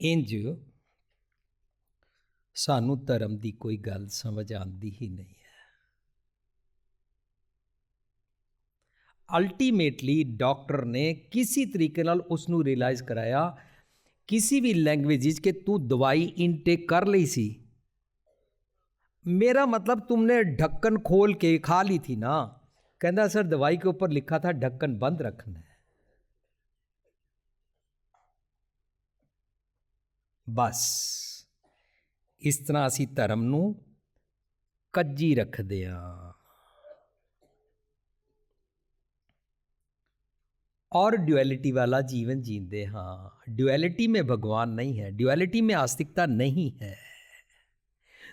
ਇੰਜ ਸਾਨੂੰ ਧਰਮ ਦੀ ਕੋਈ ਗੱਲ ਸਮਝ ਆਉਂਦੀ ਹੀ ਨਹੀਂ ਹੈ ਅਲਟੀਮੇਟਲੀ ਡਾਕਟਰ ਨੇ ਕਿਸੇ ਤਰੀਕੇ ਨਾਲ ਉਸ ਨੂੰ ਰਿਅਲਾਈਜ਼ ਕਰਾਇਆ ਕਿਸੇ ਵੀ ਲੈਂਗੁਏਜ ਵਿੱਚ ਕਿ ਤੂੰ ਦਵਾਈ ਇਨਟੇਕ ਕਰ ਲਈ ਸੀ मेरा मतलब तुमने ढक्कन खोल के खा ली थी ना कहना सर दवाई के ऊपर लिखा था ढक्कन बंद रखना है ਬਸ ਇਸ ਤਰ੍ਹਾਂ ਅਸੀਂ ਧਰਮ ਨੂੰ ਕੱਜੀ ਰੱਖਦੇ ਆ और ड्युअलिटी वाला जीवन जीते हाँ ड्युअलिटी में भगवान नहीं है ड्युअलिटी में आस्तिकता नहीं है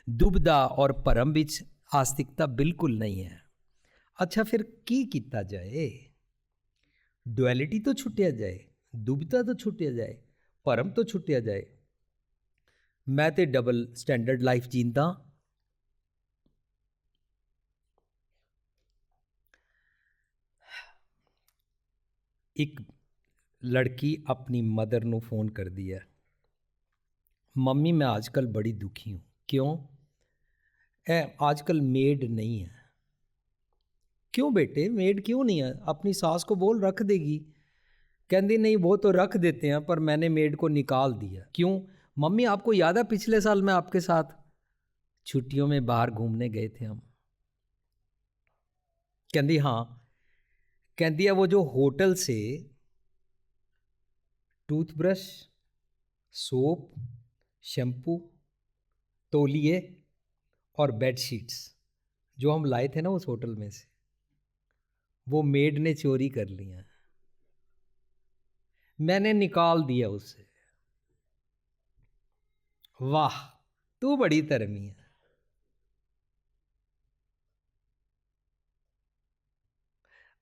ਦੁਬਦਾ ਔਰ ਭਰਮ ਵਿੱਚ ਆਸਤਿਕਤਾ ਬਿਲਕੁਲ ਨਹੀਂ ਹੈ ਅੱਛਾ ਫਿਰ ਕੀ ਕੀਤਾ ਜਾਏ ਡੁਐਲਿਟੀ ਤੋਂ ਛੁੱਟਿਆ ਜਾਏ ਦੁਬਦਾ ਤੋਂ ਛੁੱਟਿਆ ਜਾਏ ਭਰਮ ਤੋਂ ਛੁੱਟਿਆ ਜਾਏ ਮੈਂ ਤੇ ਡਬਲ ਸਟੈਂਡਰਡ ਲਾਈਫ ਜੀਂਦਾ ਇੱਕ ਲੜਕੀ ਆਪਣੀ ਮਦਰ ਨੂੰ ਫੋਨ ਕਰਦੀ ਹੈ ਮੰਮੀ ਮੈਂ ਅੱਜਕੱਲ ਬੜੀ ਦੁਖੀ ਹੂੰ क्यों ए आजकल मेड नहीं है क्यों बेटे मेड क्यों नहीं है अपनी सास को बोल रख देगी कहती नहीं वो तो रख देते हैं पर मैंने मेड को निकाल दिया क्यों मम्मी, आपको याद है पिछले साल मैं आपके साथ छुट्टियों में बाहर घूमने गए थे हम? कहती हाँ। कहती है, वो जो होटल से टूथब्रश, सोप, शैम्पू, तोलिए और बेडशीट्स जो हम लाए थे ना उस होटल में से, वो मेड ने चोरी कर लिया मैंने निकाल दिया उसे। ਵਾਹ ਤੂੰ ਬੜੀ ਧਰਮੀ ਹੈ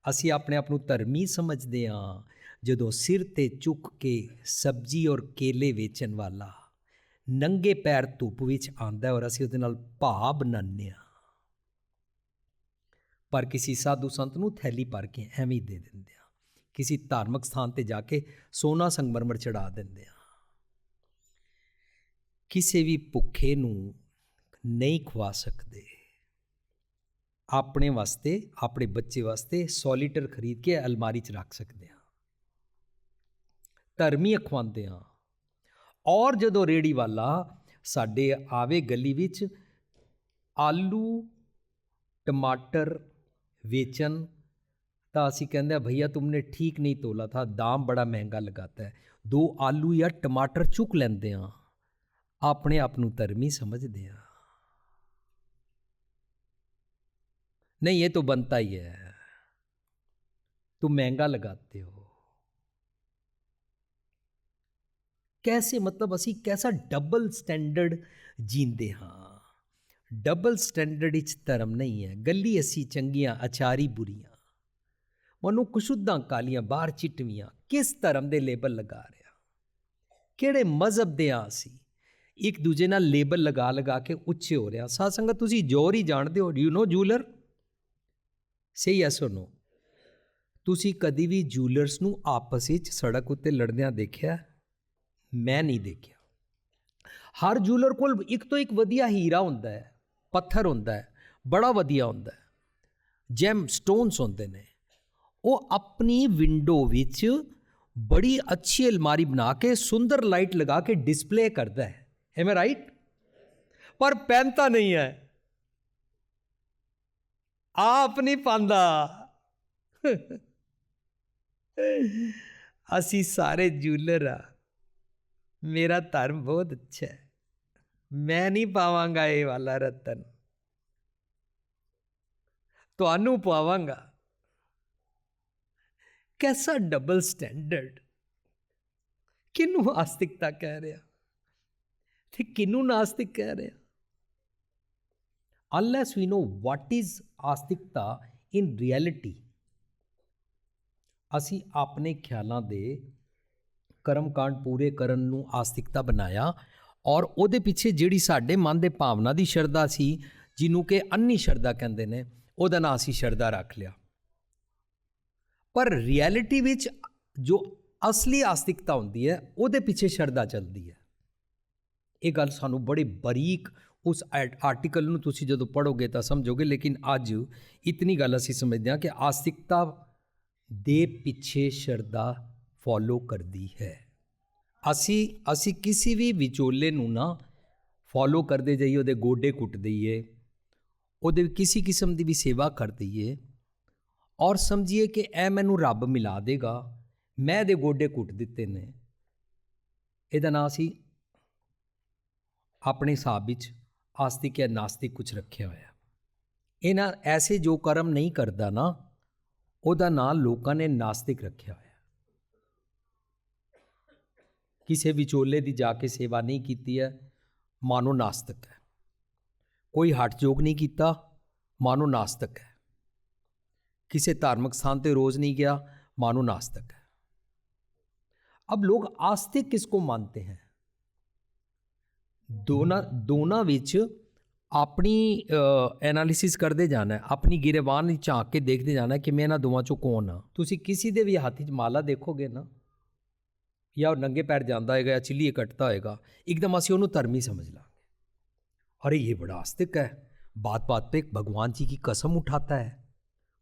ਅਸੀਂ ਆਪਣੇ ਆਪ ਨੂੰ ਧਰਮੀ ਸਮਝਦੇ ਹਾਂ ਜਦੋਂ ਸਿਰ ਤੇ ਚੁੱਕ ਕੇ ਸਬਜ਼ੀ ਔਰ ਕੇਲੇ ਵੇਚਣ ਵਾਲਾ ਨੰਗੇ ਪੈਰ ਧੁੱਪ ਵਿੱਚ ਆਂਦਾ ਔਰ ਅਸੀਂ ਉਹਦੇ ਨਾਲ ਭਾਵ ਬਣਾਉਂਦੇ ਹਾਂ ਪਰ ਕਿਸੇ ਸਾਧੂ ਸੰਤ ਨੂੰ ਥੈਲੀ ਭਰ ਕੇ ਐਵੇਂ ਦੇ ਦਿੰਦੇ ਆ ਕਿਸੇ ਧਾਰਮਿਕ ਸਥਾਨ ਤੇ ਜਾ ਕੇ ਸੋਨਾ ਸੰਗਮਰਮਰ ਚੜਾ ਦਿੰਦੇ ਆ ਕਿਸੇ ਵੀ ਭੁੱਖੇ ਨੂੰ ਨਹੀਂ ਖਵਾ ਸਕਦੇ। ਆਪਣੇ ਵਾਸਤੇ, ਆਪਣੇ ਬੱਚੇ ਵਾਸਤੇ ਸੋਲੀਟਰ ਖਰੀਦ ਕੇ ਅਲਮਾਰੀ 'ਚ ਰੱਖ ਸਕਦੇ ਹਾਂ। ਧਰਮੀ ਖਵਾਉਂਦੇ ਹਾਂ। ਔਰ ਜਦੋਂ ਰੇੜੀ ਵਾਲਾ ਸਾਡੇ ਆਵੇ ਗਲੀ ਵਿੱਚ, ਆਲੂ, ਟਮਾਟਰ ਵੇਚਣ, ਤਾਂ ਅਸੀਂ ਕਹਿੰਦੇ ਆ ਭਈਆ, ਤੁਮਨੇ ਠੀਕ ਨਹੀਂ ਤੋਲਾ ਥਾ, ਦਾਮ ਬੜਾ ਮਹਿੰਗਾ ਲਗਾਤਾ ਹੈ। ਦੋ ਆਲੂ ਜਾਂ ਟਮਾਟਰ ਚੁੱਕ ਲੈਂਦੇ ਆ ਆਪਣੇ ਆਪ ਨੂੰ ਧਰਮੀ ਸਮਝਦੇ ਆ नहीं ये तो बनता ही है तुम महंगा लगाते हो कैसे मतलब ਅਸੀਂ ਕੈਸਾ ਡਬਲ ਸਟੈਂਡਰਡ ਜੀਂਦੇ ਹਾਂ ਡਬਲ ਸਟੈਂਡਰਡ ਵਿੱਚ ਧਰਮ ਨਹੀਂ ਹੈ ਗੱਲੀ ਅਸੀਂ ਚੰਗੀਆਂ ਅਚਾਰੀ ਬੁਰੀਆਂ ਮਨੂੰ ਕੁਸ਼ੁੱਧਾਂ ਕਾਲੀਆਂ ਬਾਹਰ ਚਿਟਵੀਆਂ ਕਿਸ ਧਰਮ ਦੇ ਲੇਬਲ ਲਗਾ ਰਿਆ ਕਿਹੜੇ ਮਜ਼ਹਬ ਦੇ ਆ ਅਸੀਂ ਇੱਕ ਦੂਜੇ ਨਾਲ ਲੇਬਲ ਲਗਾ ਲਗਾ ਕੇ ਉੱਚੇ ਹੋ ਰਿਆ ਸਾਧ ਸੰਗਤ ਤੁਸੀਂ ਜੋਰ ਹੀ ਜਾਣਦੇ ਹੋ you know ਜੂਲਰ say yes or ਨੋ ਤੁਸੀਂ ਕਦੀ ਵੀ ਜੂਲਰਸ ਨੂੰ ਆਪਸ ਵਿੱਚ ਸੜਕ ਉੱਤੇ ਲੜਦਿਆਂ ਦੇਖਿਆ ਮੈਂ ਨਹੀਂ ਦੇਖਿਆ ਹਰ ਜੂਲਰ ਕੋਲ ਇੱਕ ਤੋਂ ਇੱਕ ਵਧੀਆ ਹੀਰਾ ਹੁੰਦਾ ਹੈ ਪੱਥਰ ਹੁੰਦਾ ਹੈ ਬੜਾ ਵਧੀਆ ਹੁੰਦਾ ਹੈ ਜੈਮ ਸਟੋਨਸ ਹੁੰਦੇ ਨੇ ਉਹ ਆਪਣੀ ਵਿੰਡੋ ਵਿੱਚ ਬੜੀ ਅੱਛੀ ਅਲਮਾਰੀ ਬਣਾ ਕੇ ਸੁੰਦਰ ਲਾਈਟ ਲਗਾ ਕੇ ਡਿਸਪਲੇ ਕਰਦਾ ਹੈ ਐਮ ਆਈ ਰਾਈਟ ਪਰ ਪਹਿਨਤਾ ਨਹੀਂ ਹੈ। ਆਪ ਨਹੀਂ ਪਾਉਂਦਾ। ਅਸੀਂ ਸਾਰੇ ਜੂਲਰ ਆ। ਮੇਰਾ ਧਰਮ ਬਹੁਤ ਅੱਛਾ ਹੈ। ਮੈਂ ਨਹੀਂ ਪਾਵਾਂਗਾ ਇਹ ਵਾਲਾ ਰਤਨ। ਤੁਹਾਨੂੰ ਪਾਵਾਂਗਾ। ਕੈਸਾ ਡਬਲ ਸਟੈਂਡਰਡ ਕਿਨੂੰ ਆਸਤਿਕਤਾ ਕਹਿ ਰਿਹਾ? ਤੇ ਕਿਨੂੰ ਨਾਸਤਿਕ ਕਹਿ ਰਿਹਾ unless we know what is ਆਸਤਿਕਤਾ in reality, ਅਸੀਂ ਆਪਣੇ ਖਿਆਲਾਂ ਦੇ ਕਰਮਕਾਂਡ ਪੂਰੇ ਕਰਨ ਨੂੰ ਆਸਤਿਕਤਾ ਬਣਾਇਆ ਔਰ ਉਹਦੇ ਪਿੱਛੇ ਜਿਹੜੀ ਸਾਡੇ ਮਨ ਦੇ ਭਾਵਨਾ ਦੀ ਸ਼ਰਧਾ ਸੀ, ਜਿਹਨੂੰ ਕਿ ਅੰਨੀ ਸ਼ਰਧਾ ਕਹਿੰਦੇ ਨੇ, ਉਹਦਾ ਨਾਂ ਅਸੀਂ ਸ਼ਰਧਾ ਰੱਖ ਲਿਆ। ਪਰ ਰਿਐਲਿਟੀ ਵਿੱਚ ਜੋ ਅਸਲੀ ਆਸਤਿਕਤਾ ਹੁੰਦੀ ਹੈ, ਉਹਦੇ ਪਿੱਛੇ ਸ਼ਰਧਾ ਚੱਲਦੀ ਹੈ। ਇਹ ਗੱਲ ਸਾਨੂੰ ਬੜੇ ਬਰੀਕ ਉਸ ਆਰਟੀਕਲ ਨੂੰ ਤੁਸੀਂ ਜਦੋਂ ਪੜੋਗੇ ਤਾਂ ਸਮਝੋਗੇ, ਲੇਕਿਨ ਅੱਜ ਇਤਨੀ ਗੱਲ ਅਸੀਂ ਸਮਝਦੇ ਹਾਂ ਕਿ ਆਸਤਿਕਤਾ ਦੇ ਪਿੱਛੇ ਸ਼ਰਧਾ ਫੋਲੋ ਕਰਦੀ ਹੈ। ਅਸੀਂ ਅਸੀਂ ਕਿਸੇ ਵੀ ਵਿਚੋਲੇ ਨੂੰ ਨਾ ਫੋਲੋ ਕਰਦੇ ਜਾਈਏ, ਉਹਦੇ ਗੋਡੇ ਕੁੱਟ ਦਈਏ, ਉਹਦੇ ਕਿਸੇ ਕਿਸਮ ਦੀ ਵੀ ਸੇਵਾ ਕਰ ਦਈਏ, ਔਰ ਸਮਝੀਏ ਕਿ ਇਹ ਮੈਨੂੰ ਰੱਬ ਮਿਲਾ ਦੇਗਾ, ਮੈਂ ਇਹਦੇ ਗੋਡੇ ਕੁੱਟ ਦਿੱਤੇ ਨੇ। ਇਹਦਾ ਨਾਂ ਸੀ ਆਪਣੇ ਹਿਸਾਬ ਵਿੱਚ ਆਸਤਿਕ ਜਾਂ ਨਾਸਤਿਕ ਕੁਝ ਰੱਖਿਆ ਹੋਇਆ ਇਹਨਾਂ ਐਸੇ ਜੋ ਕਰਮ ਨਹੀਂ ਕਰਦਾ ਨਾ ਉਹਦਾ ਨਾਂ ਲੋਕਾਂ ਨੇ ਨਾਸਤਿਕ ਰੱਖਿਆ ਹੋਇਆ ਕਿਸੇ ਵਿਚੋਲੇ ਦੀ ਜਾ ਕੇ ਸੇਵਾ ਨਹੀਂ ਕੀਤੀ ਹੈ ਮਾਨੋ ਨਾਸਤਿਕ ਹੈ ਕੋਈ ਹਟ ਜੋਗ ਨਹੀਂ ਕੀਤਾ ਮਾਨੋ ਨਾਸਤਿਕ ਹੈ ਕਿਸੇ ਧਾਰਮਿਕ ਸਥਾਨ ਤੇ ਰੋਜ਼ नहीं गया मानो नास्तिक है अब लोग आस्तिक किसको मानते हैं ਦੋਨਾਂ ਦੋਨਾਂ ਵਿੱਚ ਆਪਣੀ ਐਨਾਲਿਸਿਸ ਕਰਦੇ ਜਾਣਾ ਹੈ ਆਪਣੀ ਗਿਰਵਾਨ ਵਿੱਚ ਝਾਂਕ ਕੇ ਦੇਖਦੇ ਜਾਣਾ ਹੈ ਕਿ ਮੈਂ ਇਹਨਾਂ ਦੋਵਾਂ ਚੋਂ ਕੌਣ ਆ ਤੁਸੀਂ ਕਿਸੇ ਦੇ ਵੀ ਹੱਥ 'ਚ ਮਾਲਾ ਦੇਖੋਗੇ ਨਾ ਜਾਂ ਉਹ ਨੰਗੇ ਪੈਰ ਜਾਂਦਾ ਹੋਏਗਾ ਜਾਂ ਚਿੱਲੀ ਕੱਟਦਾ ਹੋਏਗਾ ਇੱਕਦਮ ਅਸੀਂ ਉਹਨੂੰ ਧਰਮੀ ਸਮਝ ਲਾਂਗੇ अरे ये बड़ा आस्तिक है बात बात पे भगवान जी की कसम उठाता है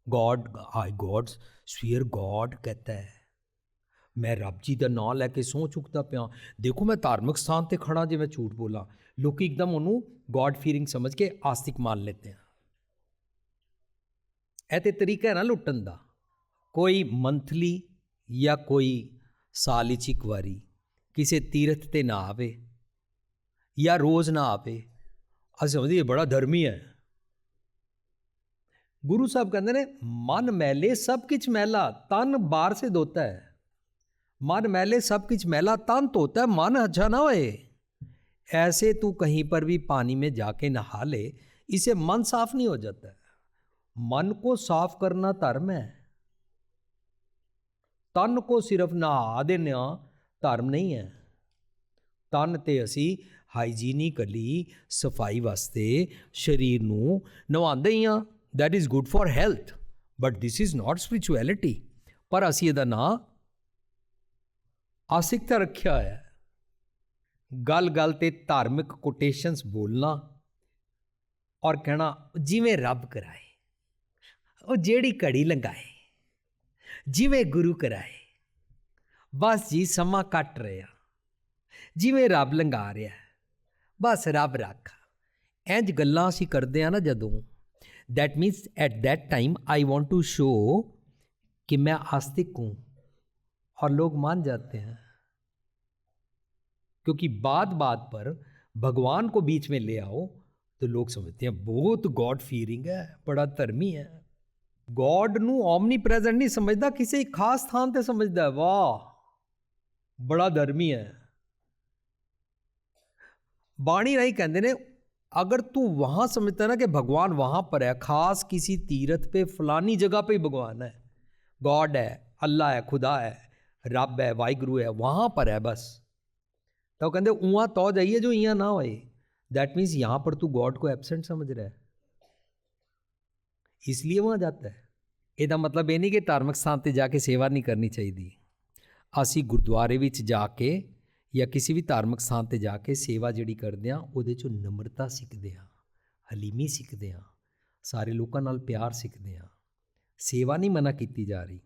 God I God swear God कहता है ਮੈਂ ਰੱਬ ਜੀ ਦਾ ਨਾਮ ਲੈ ਕੇ ਸਹੁੰ ਚੁੱਕਦਾ ਪਿਆ ਦੇਖੋ ਮੈਂ ਧਾਰਮਿਕ ਸਥਾਨ ਤੇ ਖੜਾ ਜੇ ਮੈਂ ਝੂਠ ਬੋਲਾਂ ਲੋਕੀ ਇੱਕਦਮ ਉਹਨੂੰ ਗॉड ਫੀਰਿੰਗ ਸਮਝ ਕੇ ਆਸਤਿਕ ਮੰਨ ਲੈਂਦੇ ਆ ਇਹ ਤੇ ਤਰੀਕਾ ਹੈ ਨਾ ਲੁੱਟਣ ਦਾ ਕੋਈ ਮੰਥਲੀ ਜਾਂ ਕੋਈ ਸਾਲ ਵਿੱਚ ਇੱਕ ਵਾਰੀ ਕਿਸੇ ਤੀਰਥ ਤੇ ਨਾ ਆਵੇ ਜਾਂ ਰੋਜ਼ ਨਾ ਆਵੇ ਅਸੀਂ ਸਮਝਦੇ ਇਹ ਬੜਾ ਧਰਮੀ ਹੈ ਗੁਰੂ ਸਾਹਿਬ ਕਹਿੰਦੇ ਨੇ ਮਨ ਮੈਲੇ ਸਭ ਕੁਝ ਮੈਲਾ ਤਨ ਬਾਹਰ ਸੇ ਧੋਤਾ ਹੈ ਮਨ मन ਸਭ सब ਮੈਲਾ ਤਨ ਧੋਤਾ ਮਨ ਅੱਛਾ ਨਾ ਹੋਏ। ਐਸੇ ਤੂੰ तू ਪਰ ਵੀ ਪਾਣੀ पानी ਜਾ ਕੇ ਨਹਾ ले ਇਸੇ ਮਨ ਸਾਫ਼ ਨਹੀਂ ਹੋ ਜਾਂਦਾ ਮਨ ਕੋ ਸਾਫ਼ ਕਰਨਾ ਧਰਮ ਹੈ। ਤਨ ਕੋ ਸਿਰਫ ਨਹਾ ਦੇਣਾ ਧਰਮ ਨਹੀਂ ਹੈ। ਤਨ ਤੇ ਅਸੀਂ ਹਾਈਜੀਨਿਕਲੀ ਸਫ਼ਾਈ ਵਾਸਤੇ ਸਰੀਰ ਨੂੰ ਨਵਾਉਂਦੇ ਹੀ ਆ that is good for health but this is not spirituality ਪਰ ਅਸੀਂ ਇਹਦਾ ਨਾਂ ਆਸਿਕਤਾ ਰੱਖਿਆ ਹੋਇਆ ਹੈ। ਗੱਲ-ਗੱਲ ਤੇ ਧਾਰਮਿਕ ਕੋਟੇਸ਼ਨਸ ਬੋਲਣਾ ਔਰ ਕਹਿਣਾ, ਜਿਵੇਂ ਰੱਬ ਕਰਾਏ, ਉਹ ਜਿਹੜੀ ਘੜੀ ਲੰਗਾਏ ਜਿਵੇਂ ਗੁਰੂ ਕਰਾਏ, ਬਸ ਜੀ ਸਮਾਂ ਕੱਟ ਰਿਹਾ, ਜਿਵੇਂ ਰੱਬ ਲੰਗਾ ਰਿਹਾ, ਬਸ ਰੱਬ ਰੱਖ। ਇੰਜ ਗੱਲਾਂ ਅਸੀਂ ਕਰਦੇ ਆ ਨਾ ਜਦੋਂ। That means at that time i want to show ਕਿ ਮੈਂ ਆਸਤਿਕ ਹੂੰ। और लोग मान जाते हैं क्योंकि बात बात पर भगवान को बीच में ले आओ तो लोग समझते हैं बहुत गॉड फीयरिंग है बड़ा धर्मी है गॉड ਨੂੰ ਓਮਨੀ ਪ੍ਰੈਜ਼ੈਂਟ ਨਹੀਂ ਸਮਝਦਾ ਕਿਸੇ ਖਾਸ ਸਥਾਨ ਤੇ ਸਮਝਦਾ ਹੈ ਵਾਹ ਬੜਾ ਧਰਮੀ ਹੈ ਬਾਣੀ ਰਾਈ ਕਹਿੰਦੇ ਨੇ अगर तू वहां समझता है ना कि भगवान वहां पर है खास किसी तीर्थ पे फलानी जगह पे ही भगवान है गॉड है अल्लाह है खुदा है ਰੱਬ ਹੈ ਵਾਹਿਗੁਰੂ ਹੈ वहाँ पर है बस तो वो कहते उहाँ तो जाइए जो यहाँ ना होए दैट मीन्स यहाँ पर तू गॉड को एबसेंट समझ रहा है इसलिए वहाँ जाता है ਇਹਦਾ ਮਤਲਬ ਇਹ ਨਹੀਂ ਕਿ ਧਾਰਮਿਕ ਸਥਾਨ ਤੇ ਜਾ ਕੇ ਸੇਵਾ ਨਹੀਂ ਕਰਨੀ ਚਾਹੀਦੀ ਅਸੀਂ ਗੁਰਦੁਆਰੇ ਵਿੱਚ ਜਾ ਕੇ ਜਾਂ ਕਿਸੇ ਵੀ ਧਾਰਮਿਕ ਸਥਾਨ ਤੇ ਜਾ ਕੇ ਸੇਵਾ ਜਿਹੜੀ ਕਰਦੇ ਆ ਉਹਦੇ ਚੋਂ ਨਮਰਤਾ ਸਿੱਖਦੇ ਆ ਹਲੀਮੀ ਸਿੱਖਦੇ ਆ ਸਾਰੇ ਲੋਕਾਂ ਨਾਲ ਪਿਆਰ ਸਿੱਖਦੇ ਆ ਸੇਵਾ ਨਹੀਂ ਮਨਾ ਕੀਤੀ ਜਾ ਰਹੀ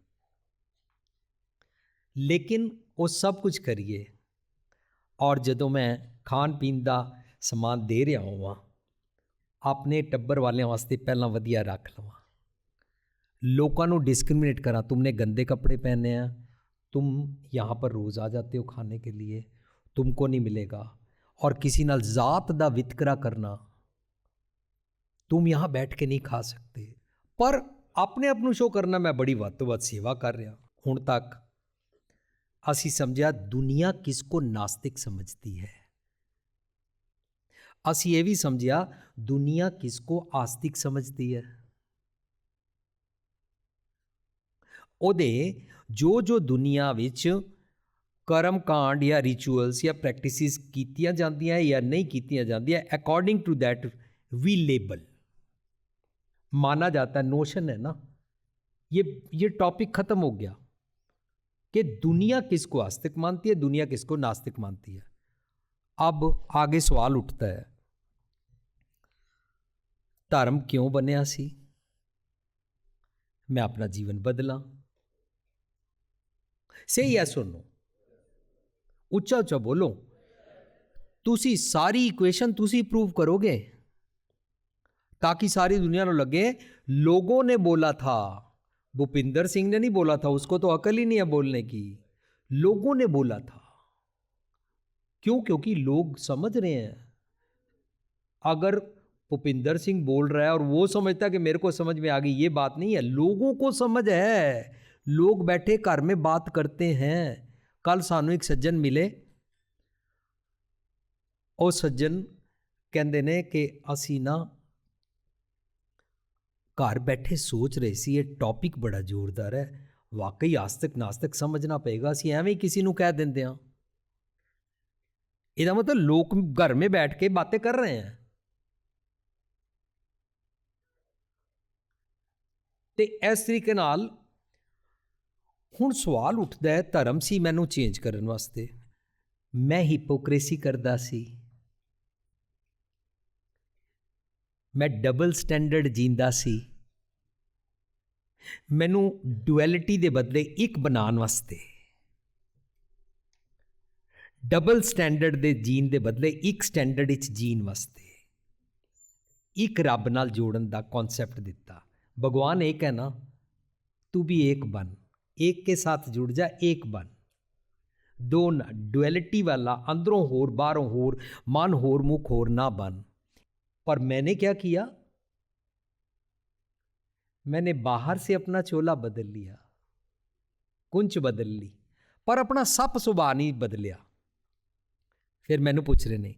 ਲੇਕਿਨ ਉਹ ਸਭ ਕੁਝ ਕਰੀਏ ਔਰ ਜਦੋਂ ਮੈਂ ਖਾਣ ਪੀਣ ਦਾ ਸਮਾਨ ਦੇ ਰਿਹਾ ਹਾਂ ਆਪਣੇ ਟੱਬਰ ਵਾਲਿਆਂ ਵਾਸਤੇ ਪਹਿਲਾਂ ਵਧੀਆ ਰੱਖ ਲਵਾਂ लोगों को डिस्क्रिमिनेट करा तुमने गंदे कपड़े पहने हैं तुम यहाँ पर रोज़ आ जाते हो खाने के लिए तुमको नहीं मिलेगा और किसी नाल जात का वितकरा करना तुम यहाँ बैठ के नहीं खा सकते पर अपने आप ਨੂੰ ਸ਼ੋ ਕਰਨਾ ਮੈਂ ਬੜੀ ਵੱਧ ਤੋਂ ਵੱਧ ਸੇਵਾ ਕਰ ਰਿਹਾ ਹੁਣ ਤੱਕ ਅਸੀਂ ਸਮਝਿਆ ਦੁਨੀਆ ਕਿਸ ਕੋ ਨਾਸਤਿਕ ਸਮਝਦੀ ਹੈ ਅਸੀਂ ਇਹ ਵੀ ਸਮਝਿਆ ਦੁਨੀਆ ਕਿਸ ਕੋ ਆਸਤਿਕ ਸਮਝਦੀ ਹੈ ਉਹਦੇ ਜੋ ਜੋ ਦੁਨੀਆ ਵਿੱਚ ਕਰਮ ਕਾਂਡ ਜਾਂ ਰਿਚੁਅਲਸ ਜਾਂ ਪ੍ਰੈਕਟਿਸਿਸ ਕੀਤੀਆਂ ਜਾਂਦੀਆਂ ਜਾਂ ਨਹੀਂ ਕੀਤੀਆਂ ਜਾਂਦੀਆਂ according to that we label माना जाता है नोशन है ना ये ये टॉपिक खत्म हो गया कि दुनिया किसको आस्तिक मानती है दुनिया किसको नास्तिक मानती है अब आगे सवाल उठता है ਧਰਮ ਕਿਉਂ ਬਣਿਆ ਸੀ ਮੈਂ ਆਪਣਾ ਜੀਵਨ ਬਦਲਾਂ ਸਹੀ ਹੈ ਸੁਣੋ ਉੱਚਾ ਉੱਚਾ ਬੋਲੋ ਤੁਸੀਂ ਸਾਰੀ ਇਕੁਏਸ਼ਨ ਤੁਸੀਂ ਪ੍ਰੂਵ ਕਰੋਗੇ ताकि सारी दुनिया को लगे लोगों ने बोला था भूपिंदर सिंह ने नहीं बोला था, उसको तो अकल ही नहीं है बोलने की। लोगों ने बोला था। क्यों? क्योंकि लोग समझ रहे हैं। अगर भूपिंदर सिंह बोल रहा है और वो समझता कि मेरे को समझ में आ गई, ये बात नहीं है। लोगों को समझ है। लोग बैठे घर में बात करते हैं। कल सानू एक सज्जन मिले। और सज्जन कहते ने कि, असी ना ਘਰ ਬੈਠੇ ਸੋਚ ਰਹੇ ਸੀ, ਇਹ ਟੌਪਿਕ ਬੜਾ ਜ਼ੋਰਦਾਰ ਹੈ। ਵਾਕਈ ਆਸਤਕ ਨਾਸਤਕ ਸਮਝਣਾ ਪਏਗਾ, ਅਸੀਂ ਐਵੇਂ ਹੀ ਕਿਸੇ ਨੂੰ ਕਹਿ ਦਿੰਦੇ ਹਾਂ। ਇਹਦਾ ਮਤਲਬ ਲੋਕ ਘਰ ਮੇ ਬੈਠ ਕੇ ਬਾतें ਕਰ ਰਹੇ हैं ਤੇ ਇਸ ਤਰੀਕੇ ਨਾਲ ਹੁਣ ਸਵਾਲ ਉੱਠਦਾ ਹੈ, ਧਰਮ ਸੀ ਮੈਨੂੰ ਚੇਂਜ ਕਰਨ ਵਾਸਤੇ। ਮੈਂ ਹਿਪੋਕ੍ਰੇਸੀ ਕਰਦਾ ਸੀ। ਮੈਂ ਡਬਲ ਸਟੈਂਡਰਡ ਜੀਂਦਾ ਸੀ। ਮੈਨੂੰ ਡੁਐਲਿਟੀ ਦੇ ਬਦਲੇ ਇੱਕ ਬਣਾਉਣ ਵਾਸਤੇ। ਡਬਲ ਸਟੈਂਡਰਡ ਦੇ ਜੀਨ ਦੇ ਬਦਲੇ ਇੱਕ ਸਟੈਂਡਰਡ ਵਿੱਚ ਜੀਨ ਵਾਸਤੇ। ਇੱਕ ਰੱਬ ਨਾਲ ਜੋੜਨ ਦਾ ਕਨਸੈਪਟ ਦਿੱਤਾ। ਭਗਵਾਨ ਇਹ ਕਹਿਣਾ, ਤੂੰ ਵੀ ਇੱਕ ਬਣ। ਇੱਕ ਕੇ ਸਾਥ ਜੁੜ ਜਾ ਇੱਕ ਬਣ। ਦੋ ਡੁਐਲਿਟੀ ਵਾਲਾ ਅੰਦਰੋਂ ਹੋਰ, ਬਾਹਰੋਂ ਹੋਰ, ਮਨ ਹੋਰ, ਮੁਖ ਹੋਰ ਨਾ ਬਣ। पर मैंने क्या किया? मैंने बाहर से अपना चोला बदल लिया, कुंच बदल ली, पर अपना सप सुभाव नहीं बदलिया। फिर मैंने पूछ रहे ने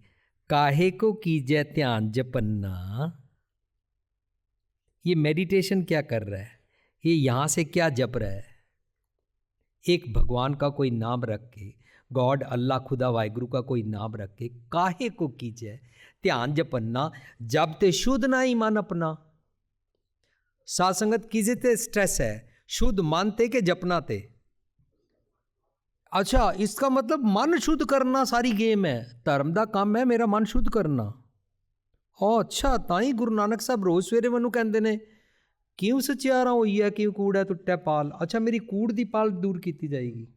काहे को कीजै ध्यान जपन्ना? ये मेडिटेशन क्या कर रहा है? ये यहाँ से क्या जप रहा है? एक भगवान का कोई नाम रख के गॉड अल्लाह, खुदा, वाहिगुरु का कोई नाम रख के, काहे को कीजिए? ध्यान जपन्ना जब ते शुद्ध ना ही मन अपना सात संगत कीजे ते स्ट्रेस है शुद्ध मन ते के जपना ते अच्छा इसका मतलब मन शुद्ध करना सारी गेम है धर्म ਦਾ ਕੰਮ ਹੈ ਮੇਰਾ ਮਨ ਸ਼ੁੱਧ ਕਰਨਾ ਓ ਅੱਛਾ ਤਾਂ ਹੀ ਗੁਰੂ ਨਾਨਕ ਸਾਹਿਬ ਰੋਜ਼ ਸਵੇਰੇ ਮੈਨੂੰ ਕਹਿੰਦੇ ਨੇ ਕਿਉਂ ਸਚਿਆਰਾ ਹੋਈ ਹੈ ਕਿਉਂ ਕੂੜਾ ਟੁੱਟਿਆ ਪਾਲ ਅੱਛਾ ਮੇਰੀ ਕੂੜ ਦੀ ਪਾਲ ਦੂਰ ਕੀਤੀ ਜਾਏਗੀ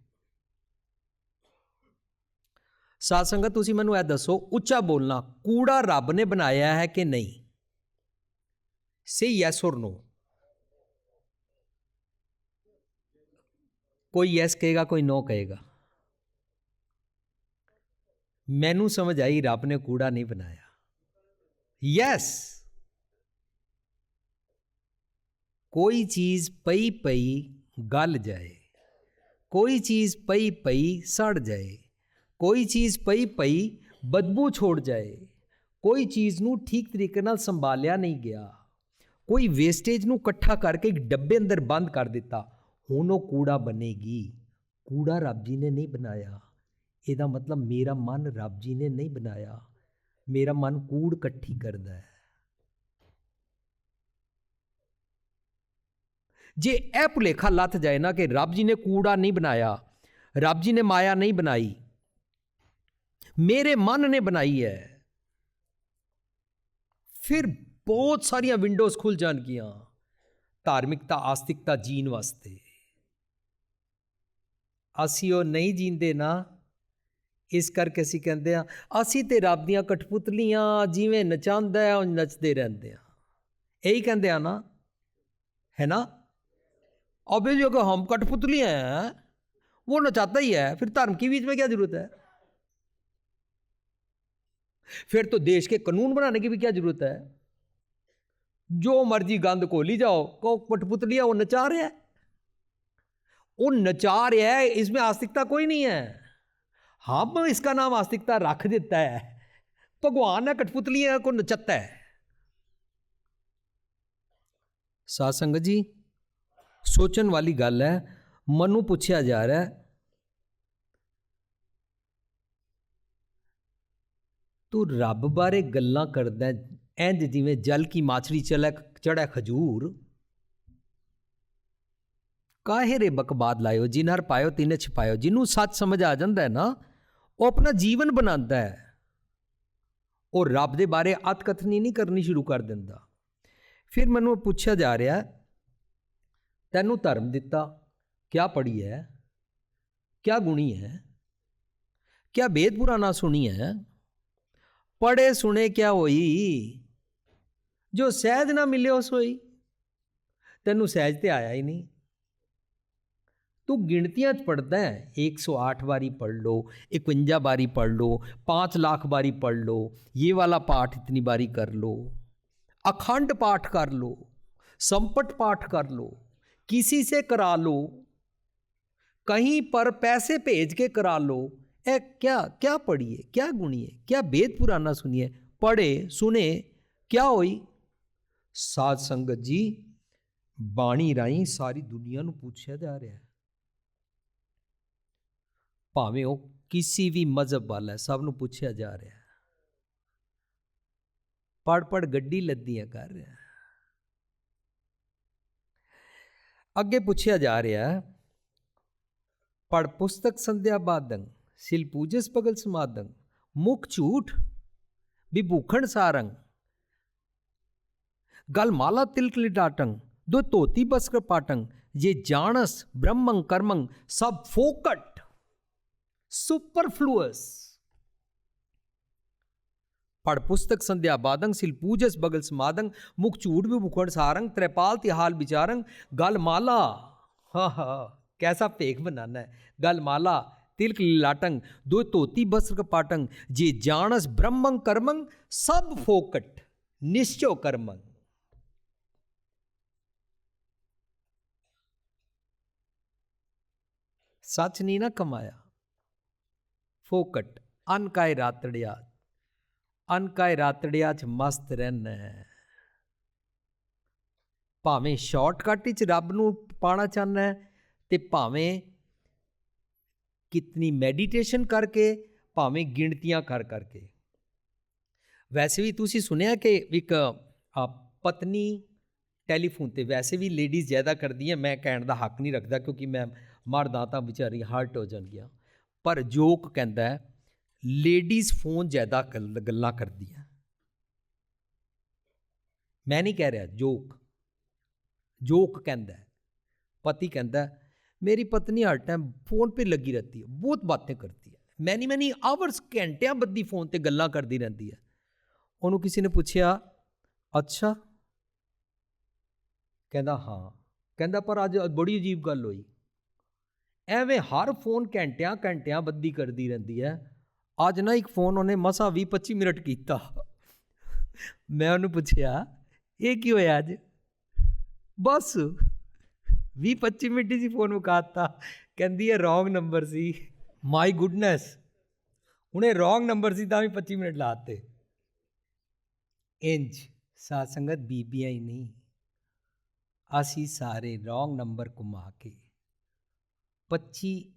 ਸਾਧ ਸੰਗਤ, ਤੁਸੀਂ ਮੈਨੂੰ ਇਹ ਦੱਸੋ, ਉੱਚਾ ਬੋਲਣਾ ਕੂੜਾ ਰੱਬ ਨੇ ਬਣਾਇਆ ਹੈ ਕਿ ਨਹੀਂ? Say yes or no. ਕੋਈ ਯੈਸ ਕਹੇਗਾ, ਕੋਈ ਨੋ ਕਹੇਗਾ। ਮੈਨੂੰ ਸਮਝ ਆਈ, ਰੱਬ ਨੇ ਕੂੜਾ ਨਹੀਂ ਬਣਾਇਆ। ਯੈਸ। ਕੋਈ ਚੀਜ਼ ਪਈ ਪਈ ਗਲ ਜਾਏ, ਕੋਈ ਚੀਜ਼ ਪਈ ਪਈ ਸੜ ਜਾਏ ਕੋਈ ਚੀਜ਼ ਪਈ ਪਈ, ਬਦਬੂ ਛੋੜ ਜਾਏ। ਕੋਈ ਚੀਜ਼ ਨੂੰ ਠੀਕ ਤਰੀਕੇ ਨਾਲ ਸੰਭਾਲਿਆ ਨਹੀਂ ਗਿਆ। ਕੋਈ ਵੇਸਟੇਜ ਨੂੰ ਇਕੱਠਾ ਕਰਕੇ ਇੱਕ ਡੱਬੇ ਅੰਦਰ ਬੰਦ ਕਰ ਦਿੱਤਾ। ਹੁਣ ਉਹ ਕੂੜਾ ਬਣੇਗੀ। ਕੂੜਾ ਰੱਬ ਜੀ ਨੇ ਨਹੀਂ ਬਣਾਇਆ। ਇਹਦਾ ਮਤਲਬ ਮੇਰਾ ਮਨ ਰੱਬ ਜੀ ਨੇ ਨਹੀਂ ਬਣਾਇਆ। ਮੇਰਾ ਮਨ ਕੂੜ ਇਕੱਠੀ ਕਰਦਾ ਹੈ। ਜੇ ਇਹ ਭੁਲੇਖਾ ਲੱਥ ਜਾਏ ਨਾ ਕਿ ਰੱਬ ਜੀ ਨੇ ਕੂੜਾ ਨਹੀਂ ਬਣਾਇਆ, ਰੱਬ ਜੀ ਨੇ ਮਾਇਆ ਨਹੀਂ ਬਣਾਈ ਮੇਰੇ ਮਨ ਨੇ ਬਣਾਈ ਹੈ ਫਿਰ ਬਹੁਤ ਸਾਰੀਆਂ ਵਿੰਡੋਜ਼ ਖੁੱਲ ਜਾਣਗੀਆਂ ਧਾਰਮਿਕਤਾ ਆਸਤਿਕਤਾ ਜੀਣ ਵਾਸਤੇ ਅਸੀਂ ਉਹ ਨਹੀਂ ਜੀਂਦੇ ਨਾ ਇਸ ਕਰਕੇ ਅਸੀਂ ਕਹਿੰਦੇ ਆ ਅਸੀਂ ਤੇ ਰੱਬ ਦੀਆਂ ਕਠਪੁਤਲੀਆਂ ਜਿਵੇਂ ਨਚਾਉਂਦਾ ਹੈ ਉਹ ਨੱਚਦੇ ਰਹਿੰਦੇ ਆ ਇਹੀ ਕਹਿੰਦੇ ਆ ਨਾ है ना अबे जो कि हम कठपुतली हैं वो नचाता ही है फिर धर्म की बीच में क्या जरूरत है फिर तो देश के कानून बनाने की भी क्या ज़रूरत है? जो मर्ज़ी गंद को ली जाओ को पटपुतलिया वो नचा रहा है। वो नचा रहा है, इसमें आस्तिकता कोई नहीं है। हम हाँ इसका नाम आस्तिकता रख देता है। भगवान है, कठपुतलिया को नचता है। सात जी, सोचन वाली गल है, मनु पूछया जा रहा है ਤੂੰ ਰੱਬ ਬਾਰੇ ਗੱਲਾਂ ਕਰਦਾ ਹੈ, ਇੰਜ ਜਿਵੇਂ ਜਲ ਕੀ ਮਾਛੜੀ ਚਲੇ ਚੜਾ ਖਜੂਰ। ਕਾਹੇ ਰੇ ਬਕਬਾਦ ਲਾਇਓ ਜਿਨ੍ਹਰ ਪਾਇਓ ਤਿਨੇ ਛਪਾਇਓ ਜਿਹਨੂੰ ਸੱਚ ਸਮਝ ਆ ਜਾਂਦਾ ਹੈ ਨਾ ਉਹ ਆਪਣਾ ਜੀਵਨ ਬਣਾਉਂਦਾ ਹੈ ਉਹ ਰੱਬ ਦੇ ਬਾਰੇ ਅਤਕਥਨੀ ਨਹੀਂ ਕਰਨੀ ਸ਼ੁਰੂ ਕਰ ਦਿੰਦਾ। ਫਿਰ ਮੈਨੂੰ ਪੁੱਛਿਆ ਜਾ ਰਿਹਾ ਤੈਨੂੰ ਧਰਮ ਦਿੱਤਾ ਕਿਆ ਪੜੀ ਹੈ ਕਿਆ ਗੁਣੀ ਹੈ ਕਿਆ ਵੇਦ ਪੁਰਾਣਾ ਸੁਣੀ ਹੈ पढ़े सुने क्या होई? जो सहज ना मिले हो सोई तेन सहज तो आया ही नहीं। तू गिनतियाँ पढ़ता है 108 बारी पढ़ लो, इकवंजा बारी पढ़ लो, पाँच लाख बारी पढ़ लो, ये वाला पाठ इतनी बारी कर लो। अखंड पाठ कर लो, संपट पाठ कर लो, किसी से करा लो, कहीं पर पैसे भेज के करा लो ए क्या क्या पढ़िए क्या गुणिए क्या वेद पुराना सुनिए पढ़े सुने क्या होई ਸਾਧ ਸੰਗਤ ਜੀ ਬਾਣੀ ਰਾਹੀਂ ਸਾਰੀ ਦੁਨੀਆ ਨੂੰ ਪੁੱਛਿਆ ਜਾ ਰਿਹਾ ਹੈ ਭਾਵੇਂ ਉਹ ਕਿਸੇ ਵੀ ਮਜ਼ਹਬ ਵਾਲਾ ਹੈ ਸਭ ਨੂੰ ਪੁੱਛਿਆ ਜਾ ਰਿਹਾ ਹੈ ਪੜ ਪੜ ਗੱਡੀ ਲੱਦੀਆਂ ਕਰ ਰਿਹਾ ਹੈ ਅੱਗੇ ਪੁੱਛਿਆ ਜਾ ਰਿਹਾ ਹੈ ਪੜ ਪੁਸਤਕ ਸੰਧਿਆ ਬਾਦੰ ਸਿਲ ਪੂਜਸ ਪਗਲ ਸਮਾਦੰ ਮੁਖ ਝੂਠ ਵਿਭੂਖਣ ਸਾਰੰਗ ਗਲ ਮਾਲਾ ਤਿਲਕ ਲਿਟਾਟੰ ਦੋ ਧੋਤੀ ਬਸਕਰ ਪਾਟੰ ਜੇ ਜਾਣਸ ਬ੍ਰਹਮੰ ਕਰਮੰ ਸਭ ਫੋਕਟ ਸੁਪਰਫਲੂਅਸ ਪੜ ਪੁਸਤਕ ਸੰਧਿਆ ਬਾਦੰ ਸਿਲ ਪੂਜਸ ਬਗਲ ਸਮਾਦੰ ਮੁਖ ਝੂਠ ਵੀ ਭੁਖੜ ਸਾਰੰਗ ਤ੍ਰਿਪਾਲ ਤਿਹਾਲ ਵਿਚਾਰੰ ਗਲ ਮਾਲਾ ਹਾ ਹਾ कैसा फेक बनाना है गल माला तिलक लाटंग दो धोती बस्त्र कपाटंग जे जानस ब्रह्मंग कर्मंग सब फोकट निश्चो कर्मंग ਸੱਚ ਨਹੀਂ ਨਾ ਕਮਾਇਆ ਫੋਕਟ ਅਨਕਾਇ ਰਾਤੜਿਆ ਅਨਕਾਇ ਰਾਤੜਿਆ ਚ ਮਸਤ ਰਹਿਣਾ ਹੈ ਭਾਵੇਂ ਸ਼ਾਰਟਕਟ ਵਿੱਚ ਰੱਬ ਨੂੰ ਪਾਣਾ ਚਾਹੁੰਦਾ ਹੈ ਤੇ ਭਾਵੇਂ ਕਿਤਨੀ ਮੈਡੀਟੇਸ਼ਨ ਕਰਕੇ, ਭਾਵੇਂ ਗਿਣਤੀਆਂ ਕਰ ਕਰਕੇ। ਵੈਸੇ ਵੀ ਤੁਸੀਂ ਸੁਣਿਆ ਕਿ ਇੱਕ ਪਤਨੀ ਟੈਲੀਫੋਨ ਤੇ, ਵੈਸੇ ਵੀ ਲੇਡੀਜ਼ ਜ਼ਿਆਦਾ ਕਰਦੀਆਂ, ਮੈਂ ਕਹਿਣ ਦਾ ਹੱਕ ਨਹੀਂ ਰੱਖਦਾ ਕਿਉਂਕਿ ਮੈਂ ਮਰਦਾਂ ਤਾਂ ਵਿਚਾਰੀ ਹਰਟ ਹੋ ਜਾਣਗੀਆਂ ਪਰ ਜੋਕ ਕਹਿੰਦਾ ਲੇਡੀਜ਼ ਫੋਨ ਜ਼ਿਆਦਾ ਗੱਲਾਂ ਕਰਦੀਆਂ। ਮੈਂ ਨਹੀਂ ਕਹਿ ਰਿਹਾ ਜੋਕ। ਜੋਕ ਕਹਿੰਦਾ ਪਤੀ ਕਹਿੰਦਾ मेरी पत्नी हर टाइम फोन पे लगी रहती है बहुत बातें करती है मैनी मैनी आवर्स घंटियां ਬੱਦੀ ਫੋਨ ਤੇ ਗੱਲਾਂ ਕਰਦੀ ਰਹਿੰਦੀ ਹੈ ਉਹਨੂੰ ਕਿਸੇ ਨੇ ਪੁੱਛਿਆ ਅੱਛਾ ਕਹਿੰਦਾ ਹਾਂ ਕਹਿੰਦਾ ਪਰ ਅੱਜ ਬੜੀ ਅਜੀਬ ਗੱਲ ਹੋਈ ਐਵੇਂ ਹਰ ਫੋਨ ਘੰਟਿਆਂ ਘੰਟਿਆਂ ਬੱਦੀ ਕਰਦੀ ਰਹਿੰਦੀ ਹੈ ਅੱਜ ਨਾ ਇੱਕ ਫੋਨ ਉਹਨੇ ਮਸਾ 20 25 ਮਿੰਟ ਕੀਤਾ ਮੈਂ ਉਹਨੂੰ ਪੁੱਛਿਆ ਇਹ ਕੀ ਹੋਇਆ ਅੱਜ ਬਸ 20 25 ਮਿੰਟ ਹੀ ਸੀ ਫੋਨ ਮੁਕਾਤਾ। ਕਹਿੰਦੀ ਹੈ ਰੋਂਗ ਨੰਬਰ ਸੀ। ਮਾਈ ਗੁੱਡਨੈਸ ਉਹਨੇ ਰੋਂਗ ਨੰਬਰ ਸੀ ਤਾਂ ਵੀ 25 ਮਿੰਟ ਲਾਤੇ। ਇੰਜ, ਸਾਧ ਸੰਗਤ ਬੀਬੀਆਂ ਹੀ ਨਹੀਂ। ਅਸੀਂ ਸਾਰੇ ਰੋਂਗ ਨੰਬਰ ਘੁਮਾ ਕੇ 25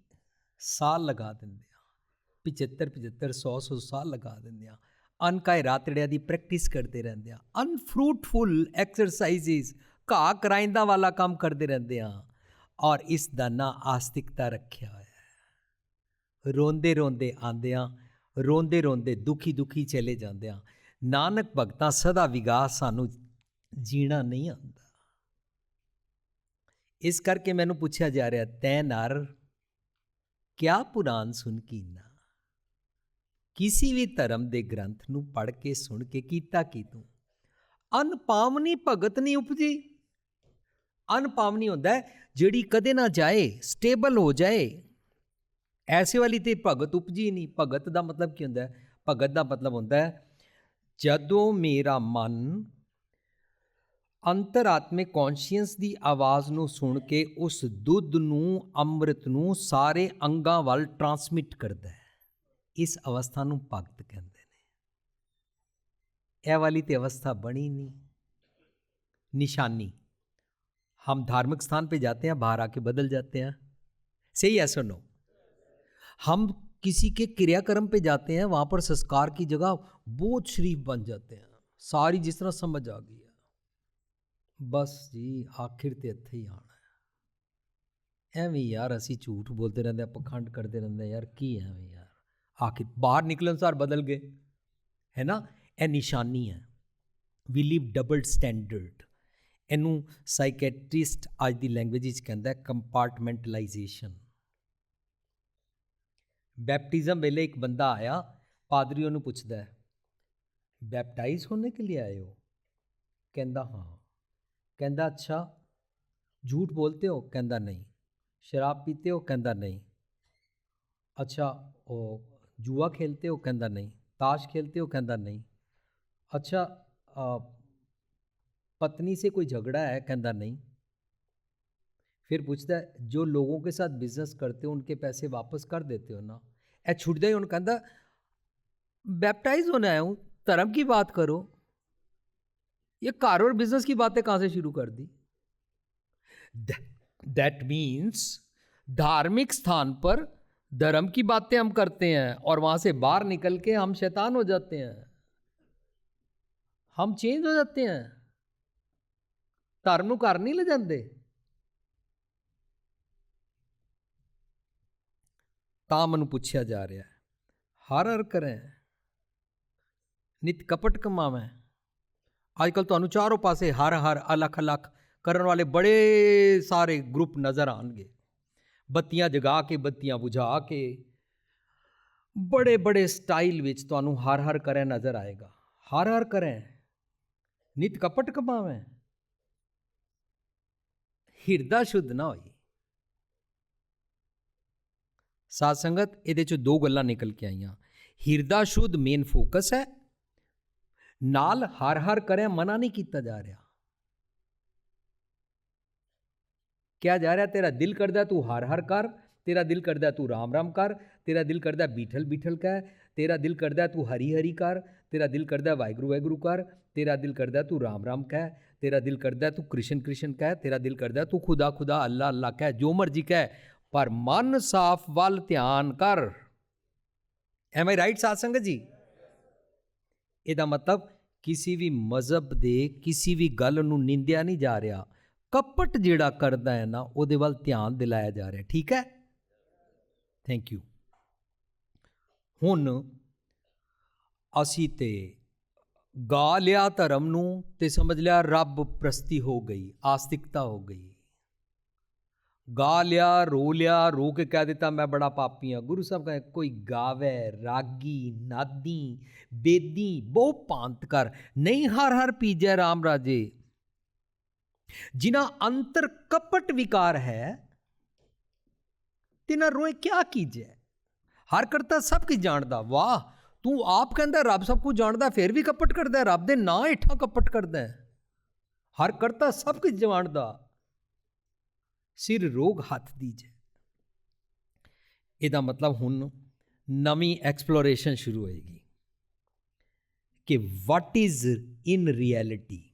ਸਾਲ ਲਗਾ ਦਿੰਦੇ ਆ 75 75 100 100 ਸਾਲ ਲਗਾ ਦਿੰਦੇ ਆ ਅਨਕਾਇ ਰਾਤੜਿਆਂ ਦੀ ਪ੍ਰੈਕਟਿਸ ਕਰਦੇ ਰਹਿੰਦੇ ਆ ਅਨਫਰੂਟਫੁਲ ਐਕਸਰਸਾਈਜ਼ਸ ਘਾਹ ਕਰਾਇੰਦਾ ਵਾਲਾ ਕੰਮ ਕਰਦੇ ਰਹਿੰਦੇ ਆ ਔਰ ਇਸ ਦਾ ਨਾਂ ਆਸਤਿਕਤਾ ਰੱਖਿਆ ਹੋਇਆ ਹੈ। ਰੋਂਦੇ ਰੋਂਦੇ ਆਂਦੇ ਆ ਰੋਂਦੇ ਰੋਂਦੇ ਦੁਖੀ ਦੁਖੀ ਚਲੇ ਜਾਂਦੇ ਆ ਨਾਨਕ ਭਗਤਾਂ ਸਦਾ ਵਿਗਾਸ ਸਾਨੂੰ ਜੀਣਾ ਨਹੀਂ ਆਉਂਦਾ। ਇਸ ਕਰਕੇ ਮੈਨੂੰ ਪੁੱਛਿਆ ਜਾ ਰਿਹਾ, ਤੈ ਨਰ, ਕਿਆ ਪੁਰਾਨ ਸੁਣ ਕੀਨਾ ਕਿਸੇ ਵੀ ਧਰਮ ਦੇ ਗ੍ਰੰਥ ਨੂੰ ਪੜ੍ਹ ਕੇ ਸੁਣ ਕੇ ਕੀਤਾ ਕੀ ਤੂੰ? ਅਨਪਾਵਨੀ ਭਗਤ ਨਹੀਂ ਉਪਜੀ। ਅਨਪਾਵਨੀ ਹੁੰਦਾ ਜਿਹੜੀ ਕਦੇ ਨਾ ਜਾਏ ਸਟੇਬਲ ਹੋ ਜਾਏ। ਐਸੇ ਵਾਲੀ ਤੇ ਭਗਤ ਉਪਜੀ ਨਹੀਂ। ਭਗਤ ਦਾ ਮਤਲਬ ਕੀ ਹੁੰਦਾ ਭਗਤ ਦਾ ਮਤਲਬ ਹੁੰਦਾ ਜਦੋਂ ਮੇਰਾ ਮਨ ਅੰਤਰਾਤਮਿਕ ਕੌਨਸ਼ੀਅੰਸ ਦੀ ਆਵਾਜ਼ ਨੂੰ ਸੁਣ ਕੇ ਉਸ ਦੁੱਧ ਨੂੰ, ਅੰਮ੍ਰਿਤ ਨੂੰ ਸਾਰੇ ਅੰਗਾਂ ਵੱਲ ਟਰਾਂਸਮਿਟ ਕਰਦਾ ਹੈ। ਇਸ ਅਵਸਥਾ ਨੂੰ ਭਗਤ ਕਹਿੰਦੇ ਨੇ। ਇਹ ਵਾਲੀ ਤੇ ਅਵਸਥਾ ਬਣੀ ਨਹੀਂ। ਨਿਸ਼ਾਨੀ। हम धार्मिक स्थान पे जाते हैं बाहर आके बदल जाते हैं सही है सुनो हम किसी के क्रियाक्रम पे जाते हैं वहाँ पर संस्कार की जगह बहुत शरीफ बन जाते हैं सारी जिस तरह समझ आ गई है बस जी आखिर ਤੇ ਇੱਥੇ ਹੀ ਆਣਾ ਹੈ ਐਵੇਂ ਯਾਰ ਅਸੀਂ ਝੂਠ ਬੋਲਦੇ ਰਹਿੰਦੇ ਆ ਪਖੰਡ ਕਰਦੇ ਰਹਿੰਦੇ ਆ ਯਾਰ ਕੀ ਐਵੇਂ ਯਾਰ ਆਖਿਰ ਬਾਹਰ ਨਿਕਲਣ ਸਾਰ ਬਦਲ ਗਏ ਹੈ ਨਾ ਇਹ ਨਿਸ਼ਾਨੀ ਹੈ ਵੀ ਲਿਵ ਡਬਲ ਸਟੈਂਡਰਡ ਇਹਨੂੰ ਸਾਈਕੈਟ੍ਰਿਸਟ ਅੱਜ ਦੀ ਲੈਂਗੁਏਜ ਵਿੱਚ ਕਹਿੰਦਾ ਹੈ ਕੰਪਾਰਟਮੈਂਟਲਾਈਜੇਸ਼ਨ ਬੈਪਟਿਜ਼ਮ ਵੇਲੇ ਇੱਕ ਬੰਦਾ ਆਇਆ ਪਾਦਰੀ ਉਹਨੂੰ ਪੁੱਛਦਾ ਹੈ ਬੈਪਟਾਈਜ਼ ਹੋਣੇ ਕੇ ਲਈ ਆਏ ਹੋ ਕਹਿੰਦਾ ਹਾਂ ਕਹਿੰਦਾ ਅੱਛਾ झूठ बोलते हो कहता नहीं शराब पीते हो कहता नहीं अच्छा ओ जुआ खेलते हो कहता नहीं ताश खेलते हो कहता नहीं अच्छा आ, पत्नी से कोई झगड़ा है? कहता नहीं। फिर पूछता है, जो लोगों के साथ बिज़नेस करते हो, उनके पैसे वापस कर देते हो ना? ए छुटदा ही उन्होंने कहता बैप्टाइज होना है हूँ। धर्म की बात करो। ये कार और बिज़नेस की बातें कहाँ से शुरू कर दी? दैट मीन्स धार्मिक स्थान पर धर्म की बातें हम करते हैं और वहाँ से बाहर निकल के हम शैतान हो जाते हैं। हम चेंज हो जाते हैं। ਧਰਮ ਨੂੰ ਘਰ ਨਹੀਂ ਲੈ ਤਾਂ ਮੈਨੂੰ ਪੁੱਛਿਆ ਜਾ ਰਿਹਾ ਹੈ, ਹਰ ਹਰ ਕਰੈ, ਨਿਤ ਕਪਟ ਕਮਾਵੇਂ। ਅੱਜ ਕੱਲ ਤੁਹਾਨੂੰ ਚਾਰੋਂ ਪਾਸੇ ਹਰ ਹਰ ਅਲੱਖ ਅਲੱਖ ਕਰਨ ਵਾਲੇ ਬੜੇ ਸਾਰੇ ਗਰੁੱਪ ਨਜ਼ਰ ਆਣਗੇ ਬੱਤੀਆਂ ਜਗਾ ਕੇ, ਬੱਤੀਆਂ ਬੁਝਾ ਕੇ ਬੜੇ ਬੜੇ ਸਟਾਈਲ ਵਿੱਚ ਤੁਹਾਨੂੰ ਹਰ ਹਰ ਕਰੇ ਨਜ਼ਰ ਆਏਗਾ। ਹਰ ਹਰ ਕਰੇ, ਨਿਤ ਕਪਟ ਕਮਾਵੇਂ। ਹਿਰਦਾ ਸ਼ੁੱਧ ਨਾ ਹੋਈ। ਸਾਧ ਸੰਗਤ, ਇਹਦੇ ਚ ਦੋ ਗੱਲਾਂ ਨਿਕਲ ਕੇ ਆਈਆਂ। ਹਿਰਦਾ ਸ਼ੁੱਧ ਮੇਨ ਫੋਕਸ ਹੈ। ਨਾਲ ਹਰ ਹਰ ਕਰੇ ਮਨਾ ਨਹੀਂ ਕੀਤਾ ਜਾ ਰਿਹਾ। ਕਿਹਾ ਜਾ ਰਿਹਾ, ਤੇਰਾ ਦਿਲ ਕਰਦਾ ਤੂੰ ਹਰ ਹਰ ਕਰ, ਤੇਰਾ ਦਿਲ ਕਰਦਾ ਤੂੰ ਰਾਮ ਰਾਮ ਕਰ, ਤੇਰਾ ਦਿਲ ਕਰਦਾ ਬੀਠਲ ਬੀਠਲ ਕਹਿ, ਤੇਰਾ ਦਿਲ ਕਰਦਾ ਤੂੰ ਹਰੀ ਹਰੀ ਕਰ, ਤੇਰਾ ਦਿਲ ਕਰਦਾ ਵਾਹਿਗੁਰੂ ਵਾਹਿਗੁਰੂ ਕਰ, ਤੇਰਾ ਦਿਲ ਕਰਦਾ ਤੂੰ ਰਾਮ ਰਾਮ ਕਹਿ ਤੇਰਾ ਦਿਲ ਕਰਦਾ ਤੂੰ ਕ੍ਰਿਸ਼ਨ ਕ੍ਰਿਸ਼ਨ ਕਹਿ ਤੇਰਾ ਦਿਲ ਕਰਦਾ ਤੂੰ ਖੁਦਾ ਖੁਦਾ ਅੱਲਾ ਅੱਲਾ ਕਹਿ ਜੋ ਮਰਜ਼ੀ ਕਹਿ ਪਰ ਮਨ ਸਾਫ਼ ਵੱਲ ਧਿਆਨ ਕਰ ਐਮ ਆਈ ਰਾਈਟ ਸਾਧ ਸੰਗਤ ਜੀ ਇਹਦਾ ਮਤਲਬ ਕਿਸੇ ਵੀ ਮਜ਼ਹਬ ਦੇ ਕਿਸੇ ਵੀ ਗੱਲ ਨੂੰ ਨਿੰਦਿਆ ਨਹੀਂ ਜਾ ਰਿਹਾ ਕਪਟ ਜਿਹੜਾ ਕਰਦਾ ਹੈ ਨਾ ਉਹਦੇ ਵੱਲ ਧਿਆਨ ਦਿਲਾਇਆ ਜਾ ਰਿਹਾ ਠੀਕ ਹੈ ਥੈਂਕ ਯੂ ਹੁਣ ਅਸੀਂ ਤੇ ਗਾ ਲਿਆ ਧਰਮ ਨੂੰ ਤੇ ਸਮਝ ਲਿਆ ਰੱਬ ਪ੍ਰਸਤੀ ਹੋ ਗਈ, ਆਸਤਿਕਤਾ ਹੋ ਗਈ। ਗਾ ਲਿਆ, ਰੋ ਲਿਆ, ਰੋ ਕੇ ਕਹਿ ਦਿੱਤਾ, ਮੈਂ ਬੜਾ ਪਾਪੀ ਹਾਂ। ਗੁਰੂ ਸਾਹਿਬ ਕਹਿੰਦੇ, ਕੋਈ ਗਾਵੇ, ਰਾਗੀ, ਨਾਦੀ, ਬੇਦੀ, ਬਹੁ ਪਾਂਤ ਕਰ। ਨਹੀਂ, ਹਰ ਹਰ ਪੀਜੈ RAM ਰਾਜੇ। ਜਿਨਾ ਅੰਤਰ ਕਪਟ ਵਿਕਾਰ ਹੈ ਤਿਨਾ ਰੋਏ ਕਿਆ ਕੀਜੈ? ਹਰ ਕਰਤਾ ਸਭ ਕੀ ਜਾਣਦਾ। ਵਾਹ! ਤੂੰ ਆਪ ਕਹਿੰਦਾ ਰੱਬ ਸਭ ਕੁਝ ਜਾਣਦਾ ਫਿਰ ਵੀ ਕਪਟ ਕਰਦਾ ਰੱਬ ਦੇ ਨਾਂ ਹੇਠਾਂ ਕਪਟ ਕਰਦਾ ਹਰ ਕਰਤਾ ਸਭ ਕੁਝ ਜਾਣਦਾ। ਸਿਰ ਰੋਗ ਹੱਥ ਦੀਜੈ ਇਹਦਾ ਮਤਲਬ ਹੁਣ ਨਵੀਂ ਐਕਸਪਲੋਰੇਸ਼ਨ ਸ਼ੁਰੂ ਹੋਏਗੀ ਕਿ ਵਾਟ ਇਜ਼ ਇਨ ਰਿਐਲਿਟੀ